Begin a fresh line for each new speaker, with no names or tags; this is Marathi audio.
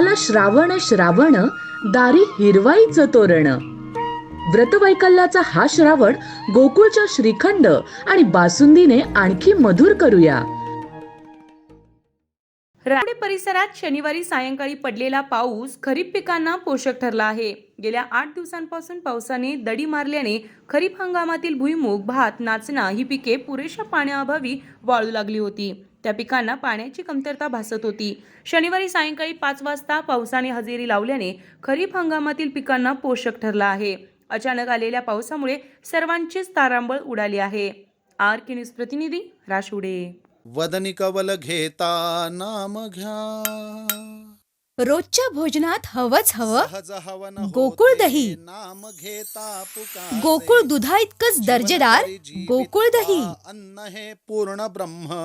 आला श्रावण श्रावण दारी हिरवाईचं तोरण. व्रतवैकल्याचा हा श्रावण गोकुळच्या श्रीखंड आणि बासुंदीने आणखी मधुर करूया.
रावडे परिसरात शनिवारी सायंकाळी पडलेला पाऊस खरीप पिकांना पोषक ठरला आहे. गेल्या आठ दिवसांपासून पावसाने दडी मारल्याने खरीप हंगामातील भुईमूग भात नाचणा ही पिके पुरेशा पाण्याअभावी वाळू लागली होती. त्या पिकांना पाण्याची कमतरता भासत होती. शनिवारी सायंकाळी पाच वाजता पावसाने हजेरी लावल्याने खरीप हंगामातील पिकांना पोषक ठरला आहे. अचानक आलेल्या पावसामुळे सर्वांचीच तारांबळ उडाली आहे. आर के न्यूज प्रतिनिधी राशुडे.
वदनी कवल घेता नाम घ्या.
रोजच्या भोजनात हवंच हवं.
सहज हवन
गोकुळ
होते,
दही.
नाम घेता पुकारे.
गोकुळ दुधा इतकंच दर्जेदार. गोकुळ दही.
अन्न हे पूर्ण ब्रह्म.